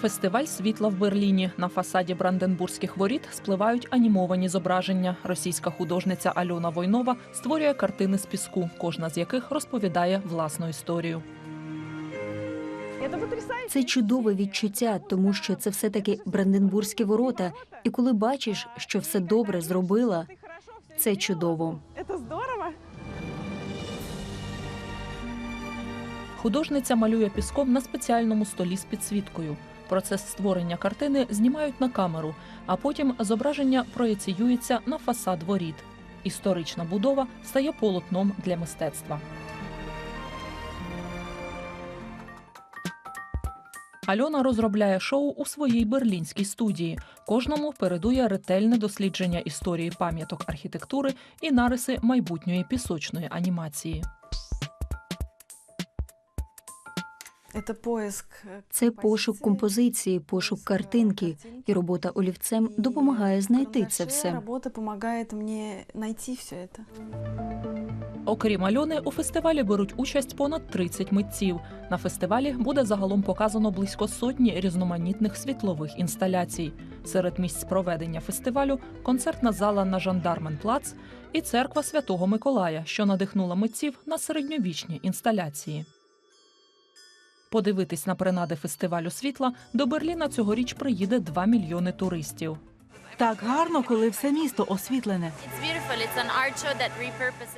Фестиваль світла в Берліні. На фасаді Бранденбурзьких воріт спливають анімовані зображення. Російська художниця Альона Войнова створює картини з піску, кожна з яких розповідає власну історію. Це чудове відчуття, тому що це все таки Бранденбурзькі ворота. І коли бачиш, що все добре зробила, це чудово. Художниця малює піском на спеціальному столі з підсвіткою. Процес створення картини знімають на камеру, а потім зображення проєціюється на фасад воріт. Історична будова стає полотном для мистецтва. Альона розробляє шоу у своїй берлінській студії. Кожному передує ретельне дослідження історії пам'яток архітектури і нариси майбутньої пісочної анімації. Це пошук композиції, пошук картинки, і робота олівцем допомагає знайти це все. Работа помогает мне найти все это. Окрім Альони, у фестивалі беруть участь понад 30 митців. На фестивалі буде загалом показано близько сотні різноманітних світлових інсталяцій. Серед місць проведення фестивалю концертна зала на Жандарменплац і церква Святого Миколая, що надихнула митців на середньовічні інсталяції. Подивитись на принади фестивалю світла до Берліна цьогоріч приїде 2 мільйони туристів. Так гарно, коли все місто освітлене.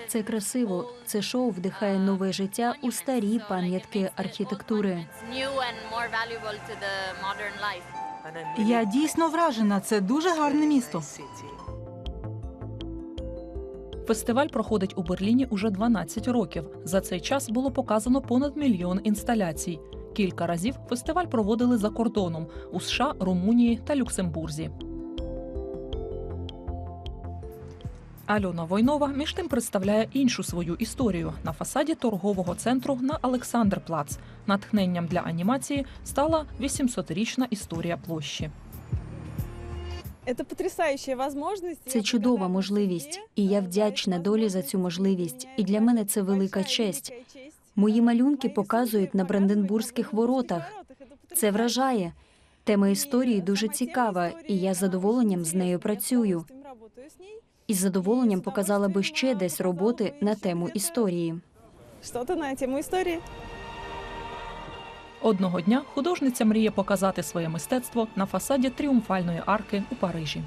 Це красиво. Це шоу вдихає нове життя у старі пам'ятки архітектури. Я дійсно вражена. Це дуже гарне місто. Фестиваль проходить у Берліні уже 12 років. За цей час було показано понад мільйон інсталяцій. Кілька разів фестиваль проводили за кордоном у США, Румунії та Люксембурзі. Альона Войнова між тим представляє іншу свою історію на фасаді торгового центру на Олександрплац. Натхненням для анімації стала 800-річна історія площі. Это потрясающая возможность. Це чудова можливість, і я вдячна долі за цю можливість. І для мене це велика честь. Мої малюнки показують на Бранденбурзьких воротах. Це вражає. Тема історії дуже цікава, і я з задоволенням з нею працюю. І з задоволенням показала би ще десь роботи на тему історії. Что-то на тему истории. Одного дня художниця мріє показати своє мистецтво на фасаді тріумфальної арки у Парижі.